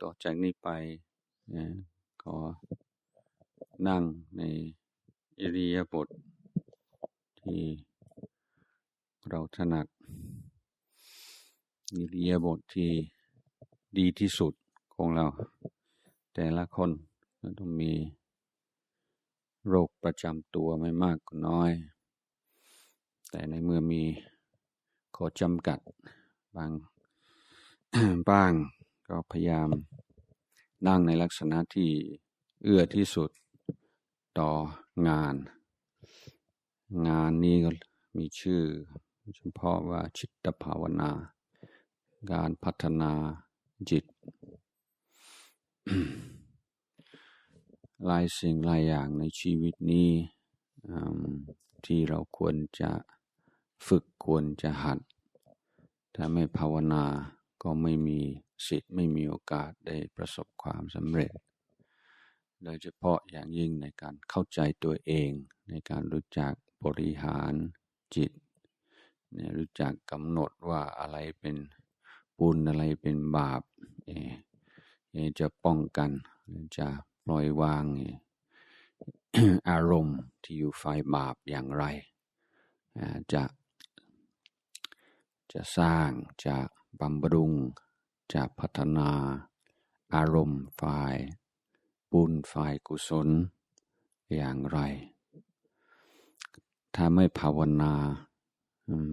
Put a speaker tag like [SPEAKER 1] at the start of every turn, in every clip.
[SPEAKER 1] ต่อจากนี้ไปนะขอนั่งในอิริยาบถที่เราถนัดอิริยาบถที่ดีที่สุดของเรา แต่ละคนก็ต้องมีโรคประจำตัวไม่มากก็น้อย แต่ในเมื่อมีข้อจำกัดบางบ้าง ก็พยายามนั่งในลักษณะที่เอื้อที่สุดต่องาน งานนี้ก็มีชื่อเฉพาะว่าจิตภาวนา การพัฒนาจิต หลายสิ่งหลายอย่างในชีวิตนี้ที่เราควรจะฝึกควรจะหัด ถ้าไม่ภาวนาก็ไม่มี สิทธิ์ไม่มีโอกาสได้ประสบความสำเร็จ โดยเฉพาะอย่างยิ่งในการเข้าใจตัวเอง ในการรู้จักบริหารจิตเนี่ยรู้จักกำหนดว่าอะไรเป็นบุญอะไรเป็นบาปเอจะป้องกันจะปล่อยวางอารมณ์ที่อยู่ฝ่ายบาปอย่างไร จะจะสร้างจะบำรุง จะพัฒนา อารมณ์ฝ่าย บุญฝ่ายกุศล อย่างไร ถ้าไม่ภาวนา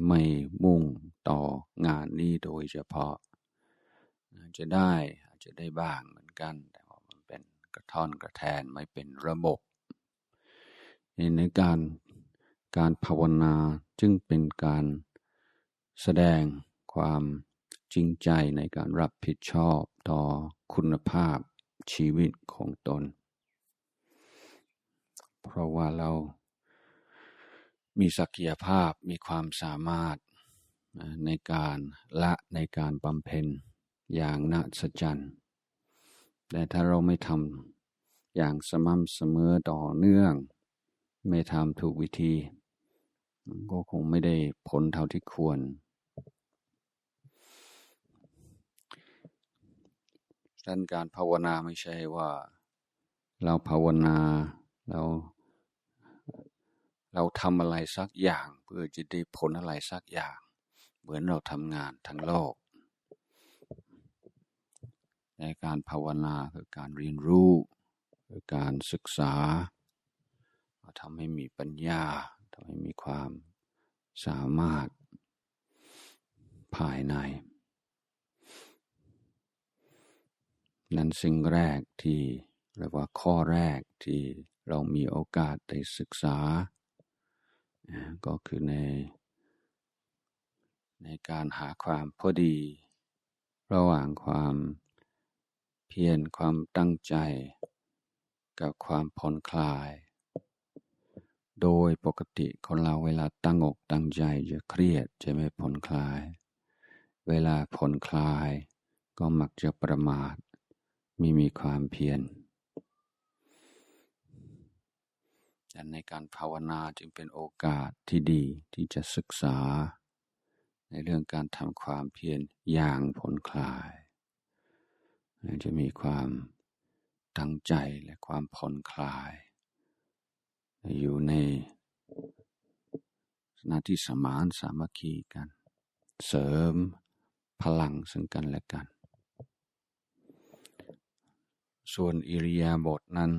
[SPEAKER 1] ไม่มุ่งต่องานนี้โดยเฉพาะ จะได้อาจจะได้บ้างเหมือนกัน แต่ว่ามันเป็นกระท่อนกระแทนไม่เป็นระบบในการการภาวนาจึงเป็นการแสดงความ จริงใจในการรับผิดชอบต่อคุณภาพชีวิตของตน เพราะว่าเรามีศักยภาพมีความสามารถในการละในการบำเพ็ญอย่างน่าสจรรย์แต่ถ้าเราไม่ทำอย่างสม่ำเสมอต่อเนื่อง ไม่ทำถูกวิธี ก็คงไม่ได้ผลเท่าที่ควร ดังการภาวนาไม่ใช่ว่า เราภาวนาเราเราทำอะไรสักอย่าง เพื่อจะได้ผลอะไรสักอย่าง เหมือนเราทำงานทั้งโลกในการภาวนาคือการเรียนรู้คือการศึกษาทำให้มีปัญญาทำให้มีความสามารถภายใน นั้นสิ่งแรกที่เรียกว่าข้อแรกที่เรามีโอกาสได้ศึกษา ก็คือใน ในการหาความพอดี ระหว่างความเพียรความตั้งใจ กับความผ่อนคลาย โดยปกติคนเราเวลาตั้งอกตั้งใจจะเครียดจะไม่ผ่อนคลาย เวลาผ่อนคลายก็มักจะประมาท ไม่มีความเพียรแต่ในการภาวนาจึงเป็นโอกาสที่ดีที่จะศึกษา ในเรื่องการทำความเพียรอย่างผ่อนคลาย จะมีความตั้งใจและความผ่อนคลาย อยู่ในหน้าที่สมานสามัคคีกัน เสริมพลังซึ่งกันและกัน ส่วนอิริยาบถนั้น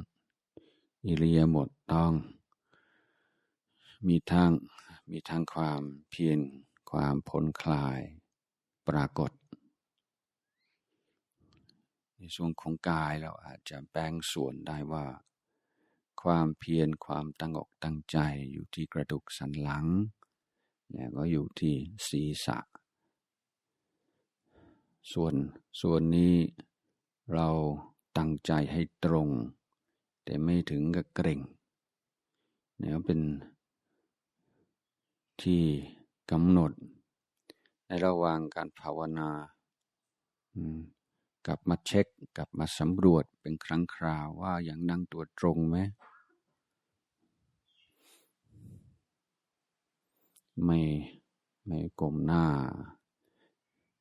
[SPEAKER 1] อิริยาบถต้อง มีทั้งมีทั้งความเพียรความพ้นคลายปรากฏ ในส่วนของกายเราอาจจะแบ่งส่วนได้ว่า ความเพียรความตั้งอกตั้งใจอยู่ที่กระดูกสันหลังเนี่ยก็อยู่ที่ศีรษะ ส่วนส่วนนี้เรา ตั้งใจให้ตรง แต่ไม่ถึงกับเกร็งเนี่ยเป็นที่กำหนด ในระหว่างการภาวนา กลับมาเช็ค กลับมาสำรวจเป็นครั้งคราวว่าอยังนั่งตัวตรงไหม ไม่ไม่กลมหน้า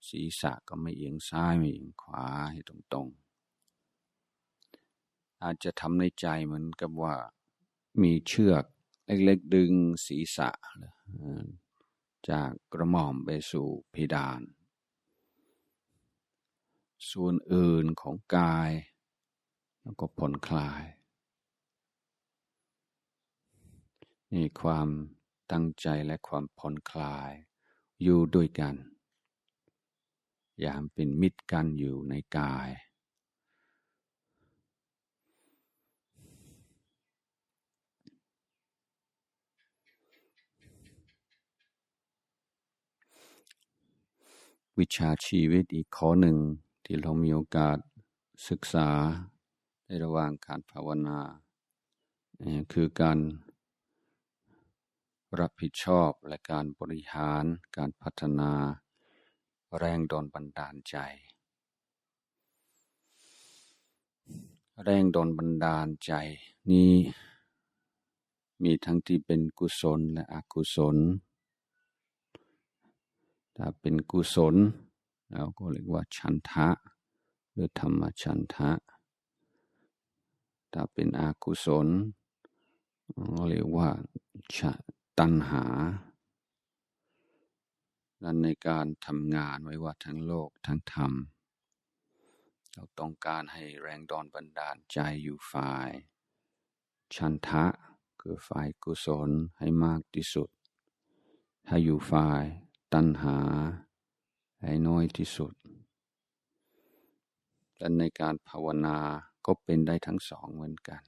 [SPEAKER 1] ศีรษะก็ไม่เอียงซ้าย ไม่เอียงขวาให้ตรงๆ อาจจะทำในใจเหมือนกับว่ามีเชือกเล็กๆดึงศีรษะ จากกระหม่อมไปสู่เพดาน ส่วนอื่นของกาย แล้วก็ผ่อนคลาย นี่ความตั้งใจและความผ่อนคลายอยู่ด้วยกัน อย่าเป็นมิตรกันอยู่ในกาย วิชาชีวิตอีกข้อหนึ่งที่เรามีโอกาสศึกษาในระหว่างการภาวนา คือการรับผิดชอบและการบริหารการพัฒนาแรงดลบันดาลใจ แรงดลบันดาลใจนี้มีทั้งที่เป็นกุศลและอกุศล ถ้าเป็นกุศลเราก็เรียกว่าชันทะ หรือธรรมชันทะ ถ้าเป็นอกุศลก็เรียกว่าชตัณหา นั้นในการทำงานไว้ว่าทั้งโลกทั้งธรรม เราต้องการให้แรงดอนบันดาลใจอยู่ฝ่าย ชันทะคือฝ่ายกุศลให้มากที่สุด ถ้าอยู่ฝ่าย ตัณหาให้น้อยที่สุดและในการภาวนาก็เป็นได้ทั้งสองเหมือนกัน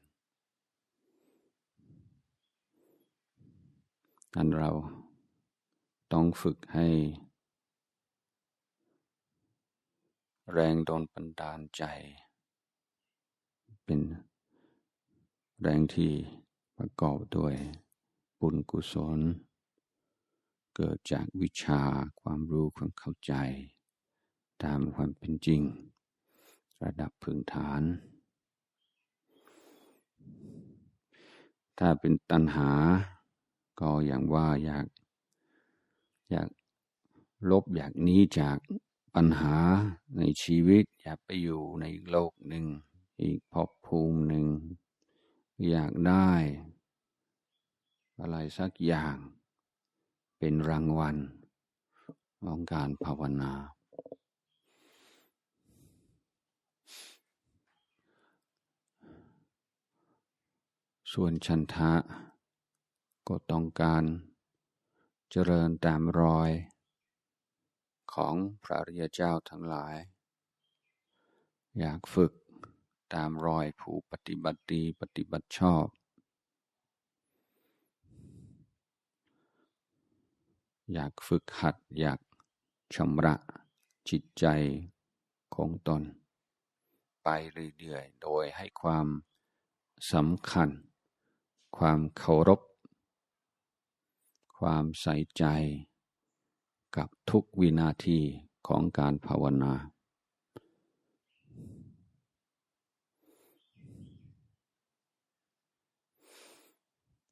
[SPEAKER 1] อันเราต้องฝึกให้ แรงโดนปันดาลใจ เป็นแรงที่ประกอบด้วยบุญกุศล เกิดจากวิชาความรู้ความเข้าใจ ตามความเป็นจริง ระดับพื้นฐาน ถ้าเป็นตัณหา ก็อย่างว่าอยากอยากลบอยากหนีจากปัญหาในชีวิต อยากไปอยู่ในโลกหนึ่ง อีกภพภูมิหนึ่ง อยากได้ อะไรสักอย่าง เป็นรางวัลของการภาวนา ส่วนชันทะ ก็ต้องการเจริญตามรอย ของพระริยเจ้าทั้งหลาย อยากฝึกตามรอยผู้ปฏิบัติดีปฏิบัติชอบ อยากฝึกหัด อยากชำระจิตใจของตน ไปเรื่อยๆ โดยให้ความสำคัญ ความเคารพ ความใส่ใจ กับทุกวินาทีของการภาวนา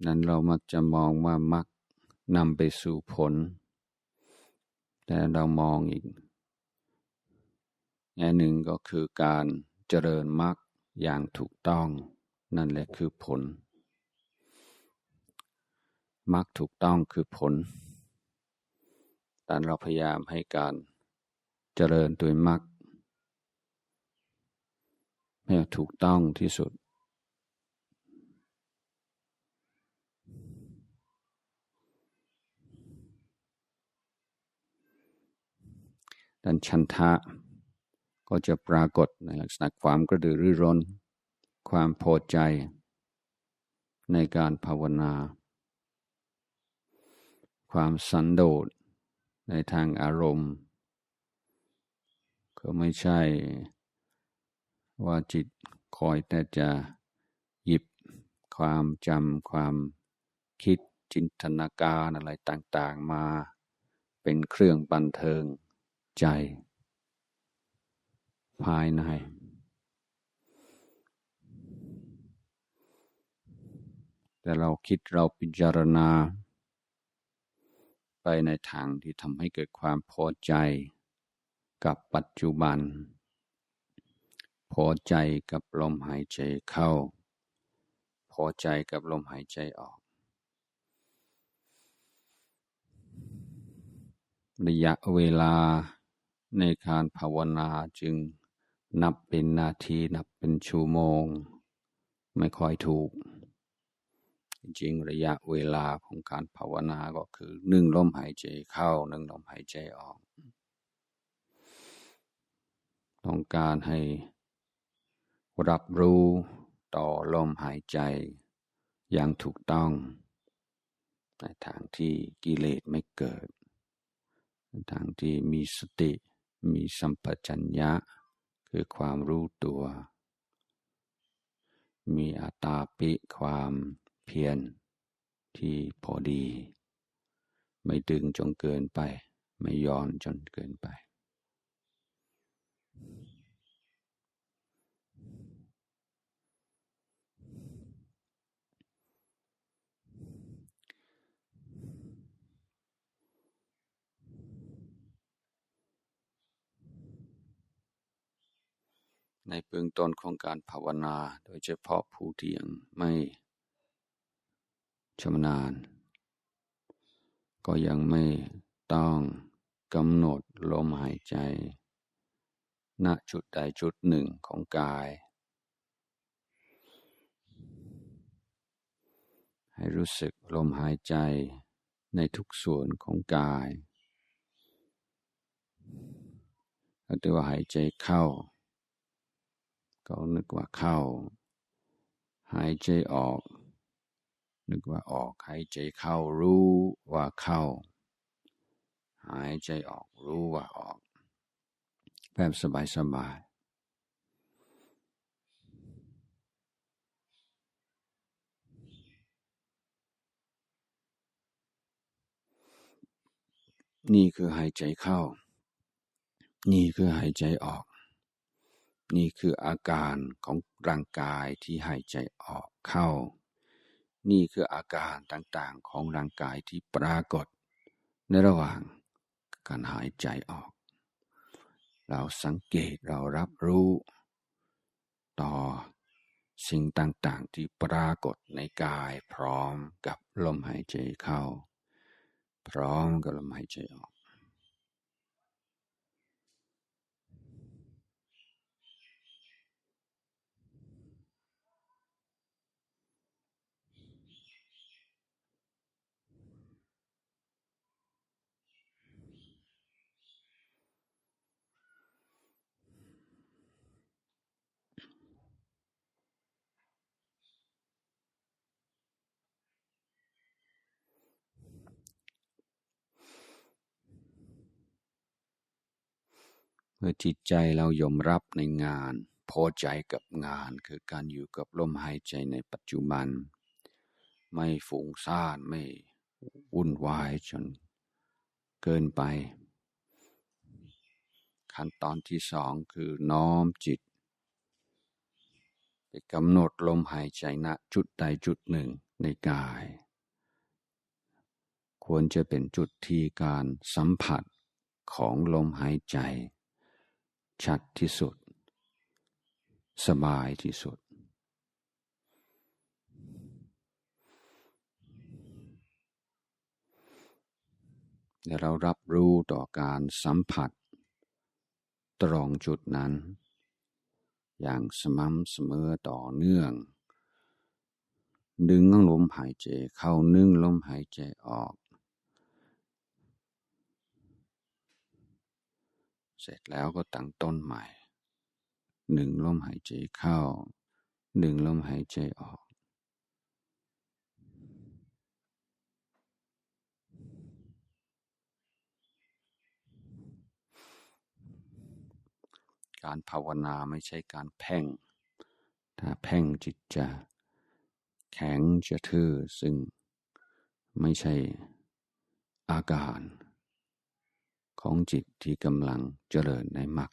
[SPEAKER 1] นั้นเรามักจะมองว่ามัก นำไปสู่ผล แต่เรามองอีกแง่หนึ่งก็คือการเจริญมรรคอย่างถูกต้อง นั่นแหละคือผลมรรคถูกต้องคือผลแต่เราพยายามให้การเจริญโดยมรรคให้ถูกต้องที่สุด ดันชันทะ ก็จะปรากฏในลักษณะความกระดือรือร้น ความพอใจ ในการภาวนา ความสันโดษในทางอารมณ์ ก็ไม่ใช่ว่าจิตคอยแต่จะหยิบความจำความคิดจินตนาการอะไรต่างๆมา เป็นเครื่องบันเทิง ใจ ภายใน แต่เราคิดเราพิจารณา ไปในทางที่ทำให้เกิดความพอใจกับปัจจุบัน พอใจกับลมหายใจเข้า พอใจกับลมหายใจออก ระยะเวลา ในการภาวนาจึงนับเป็นนาทีนับเป็นชั่วโมง ไม่ค่อยถูก จริงระยะเวลาของการภาวนาก็คือหนึ่งลมหายใจเข้าหนึ่งลมหายใจออก ต้องการให้รับรู้ต่อลมหายใจอย่างถูกต้อง ในทางที่กิเลสไม่เกิดในทางที่มีสติ มีสัมปชัญญะ คือความรู้ตัว มีอัตาปิความเพียรที่พอดี ไม่ดึงจนเกินไป ไม่ย้อนจนเกินไป ในเบื้องต้นของการภาวนา โดยเฉพาะผู้ที่ยังไม่ชำนาญ ก็ยังไม่ต้องกำหนดลมหายใจ ณจุดใดจุดหนึ่งของกาย ให้รู้สึกลมหายใจในทุกส่วนของกายก็ตัวหายใจเข้า ก็นึกว่าเข้า หายใจออก นึกว่าออก หายใจเข้ารู้ว่าเข้า หายใจออกรู้ว่าออก แบบสบายสบายนี่คือหายใจเข้า นี่คือหายใจออก นี่คืออาการของร่างกายที่หายใจออกเข้า นี่คืออาการต่างๆของร่างกายที่ปรากฏ ในระหว่างการหายใจออก เราสังเกตเรารับรู้ ต่อสิ่งต่างๆที่ปรากฏในกายพร้อมกับลมหายใจเข้า พร้อมกับลมหายใจออก เมื่อจิตใจเรายอมรับในงาน พอใจกับงานคือการอยู่กับลมหายใจในปัจจุบัน ไม่ฟุ้งซ่านไม่วุ่นวายจนเกินไป ขั้นตอนที่สองคือน้อมจิตไปกำหนดลมหายใจณจุดใดจุดหนึ่งในกาย ควรจะเป็นจุดที่การสัมผัสของลมหายใจ ชัดที่สุด สบายที่สุด และเรารับรู้ต่อการสัมผัส ตรองจุดนั้น อย่างสม่ำเสมอต่อเนื่อง ดึงลมหายใจเข้านึ่งลมหายใจออก เสร็จแล้วก็ตั้งต้นใหม่ หนึ่งลมหายใจเข้า หนึ่งลมหายใจออก การภาวนาไม่ใช่การแพ่ง ถ้าแพ่งจิตจะแข็งจะทื่อซึ่งไม่ใช่อาการ ของจิตที่กำลังเจริญในมรรค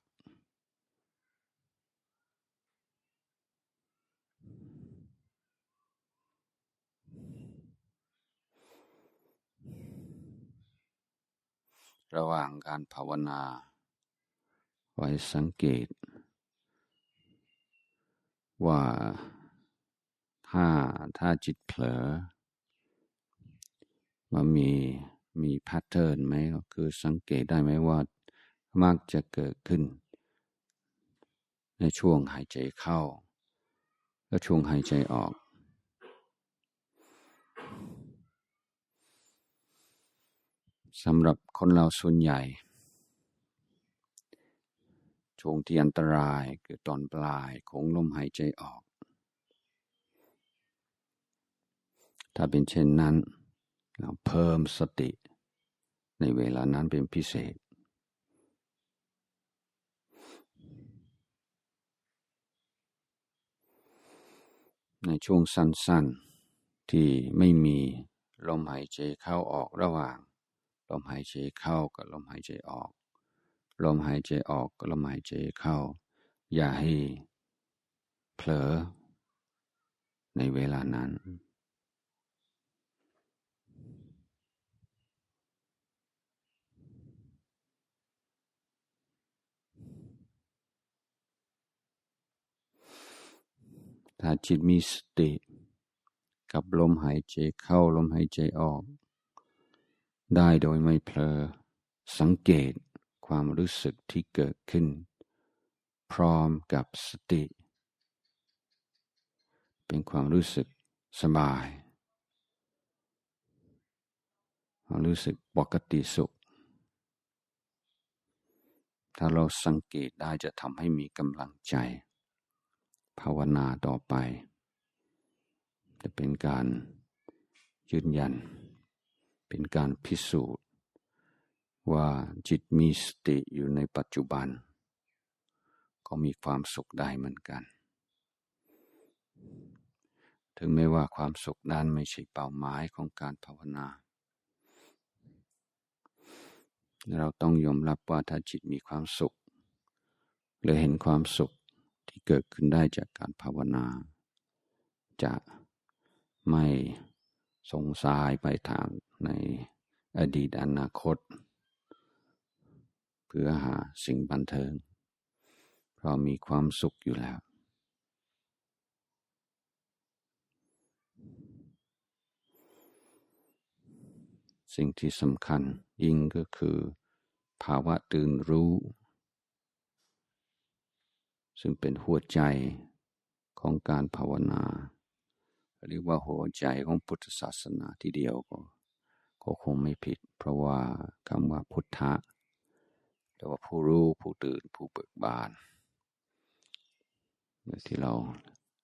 [SPEAKER 1] ระหว่างการภาวนา ไว้สังเกต ว่าถ้าถ้าจิตเผลอมันมี มีแพทเทิร์นไหมคือสังเกตได้ไหมว่า มักจะเกิดขึ้น ในช่วงหายใจเข้า และช่วงหายใจออก สำหรับคนเราส่วนใหญ่ ช่วงที่อันตรายคือตอนปลายของลมหายใจออก ถ้าเป็นเช่นนั้นเราเพิ่มสติ ในเวลานั้นเป็นพิเศษ ในช่วงสั้นๆที่ไม่มีลมหายใจเข้าออกระหว่าง ลมหายใจเข้ากับลมหายใจออก ลมหายใจออกกับลมหายใจเข้า อย่าให้เผลอในเวลานั้น ถ้าจิตมีสติ กับลมหายใจเข้าลมหายใจออก ได้โดยไม่เผลอ สังเกตความรู้สึกที่เกิดขึ้น พร้อมกับสติ เป็นความรู้สึกสบายความรู้สึกปกติสุข ถ้าเราสังเกตได้จะทำให้มีกำลังใจ ภาวนาต่อไป จะเป็นการยืนยัน เป็นการพิสูจน์ ว่าจิตมีสติอยู่ในปัจจุบัน ก็มีความสุขได้เหมือนกัน ถึงแม้ว่าความสุขนั้นไม่ใช่เป้าหมายของการภาวนา เราต้องยอมรับว่าถ้าจิตมีความสุขหรือเห็นความสุข ที่เกิดขึ้นได้จากการภาวนา จะไม่สงสายไปทางในอดีตอนาคต เพื่อหาสิ่งบันเทิง เพราะมีความสุขอยู่แล้ว สิ่งที่สำคัญยิ่งก็คือ ภาวะตื่นรู้ ซึ่งเป็นหัวใจของการภาวนาเรียกว่าหัวใจของพุทธศาสนาทีเดียวก็ก็คงไม่ผิด เพราะว่าคำว่าพุทธะแปลว่าผู้รู้ผู้ตื่นผู้เบิกบานเมื่อที่เรา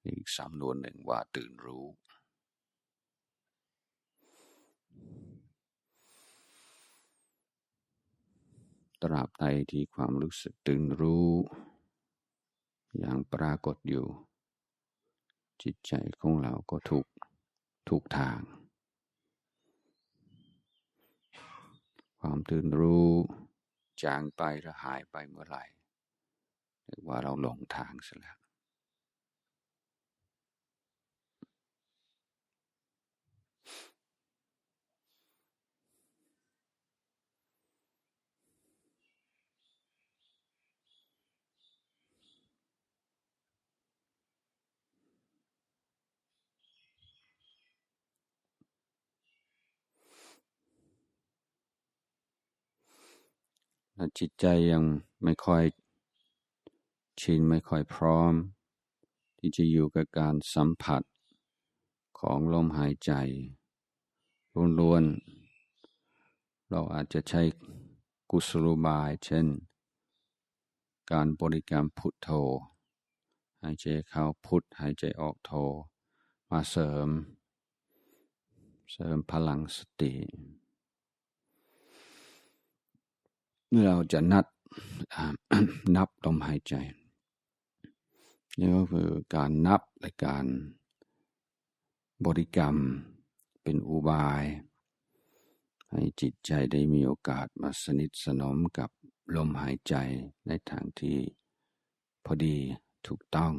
[SPEAKER 1] อีกสำนวนหนึ่งว่าตื่นรู้ ตราบใดที่ความรู้สึกตื่นรู้ อย่างปรากฏอยู่ จิตใจของเราก็ถูกถูกทาง ความตื่นรู้จางไปหรือหายไปเมื่อไหร่เรียกว่าเราหลงทางซะแล้ว จิตใจยังไม่ค่อยชินไม่ค่อยพร้อม ที่จะอยู่กับการสัมผัสของลมหายใจล้วนๆเราอาจจะใช้กุศโลบาย เช่น การบริกรรมพุทโธ หายใจเข้าพุทหายใจออกโธมาเสริม เสริมพลังสติ เราจะนัดนับลมหายใจนี่ก็คือการนับและการบริกรรมเป็นอุบาย ให้จิตใจได้มีโอกาสมาสนิทสนมกับลมหายใจในทางที่พอดีถูกต้อง